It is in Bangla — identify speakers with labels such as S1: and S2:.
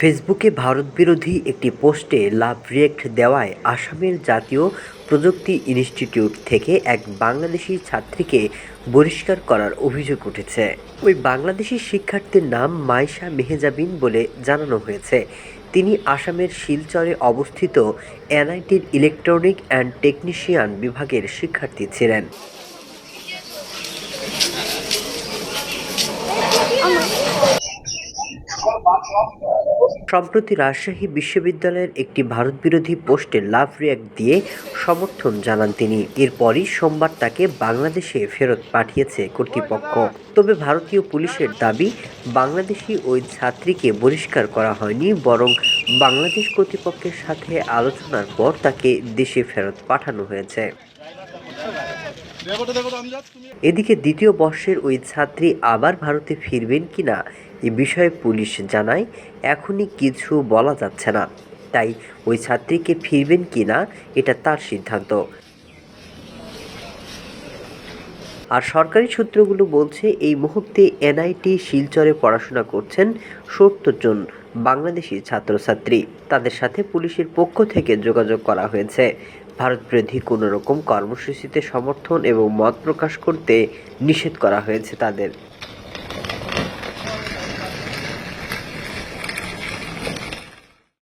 S1: ফেসবুকে ভারত বিরোধী একটি পোস্টে লাভ রিয়েক্ট দেওয়ায় আসামের জাতীয় প্রযুক্তি ইনস্টিটিউট থেকে এক বাংলাদেশি ছাত্রীকে বহিষ্কার করার অভিযোগ উঠেছে। ওই বাংলাদেশি শিক্ষার্থীর নাম মাইশা মেহেজাবিন বলে জানানো হয়েছে। তিনি আসামের শিলচরে অবস্থিত এনআইটির ইলেকট্রনিক অ্যান্ড টেকনিশিয়ান বিভাগের শিক্ষার্থী ছিলেন। সম্প্রতি রাজশাহী বিশ্ববিদ্যালয়ের একটি ভারতবিরোধী পোস্টে লাভ রিয়াক্ট দিয়ে সমর্থন জানান তিনি। এরপরই সোমবার তাকে বাংলাদেশে ফেরত পাঠিয়েছে কর্তৃপক্ষ। তবে ভারতীয় পুলিশের দাবি, বাংলাদেশি ওই ছাত্রীকে বহিষ্কার করা হয়নি, বরং বাংলাদেশ কর্তৃপক্ষের সাথে আলোচনার পর তাকে দেশে ফেরত পাঠানো হয়েছে। এদিকে দ্বিতীয় বর্ষের ওই ছাত্রী আবার ভারতে ফিরবেন কিনা এ বিষয়ে পুলিশ জানায়, এখনই কিছু বলা যাচ্ছে না। তাই ওই ছাত্রীকে ফিরবেন কিনা এটা তার সিদ্ধান্ত। আর সরকারি সূত্রগুলো বলছে, এই মুহূর্তে এনআইটি শিলচরে পড়াশোনা করছেন সত্তর জন বাংলাদেশি ছাত্রছাত্রী। তাদের সাথে পুলিশের পক্ষ থেকে যোগাযোগ করা হয়েছে। ভারতবিরোধী কোনো রকম কর্মসূচিতে সমর্থন এবং মত প্রকাশ করতে নিষেধ করা হয়েছে তাদের।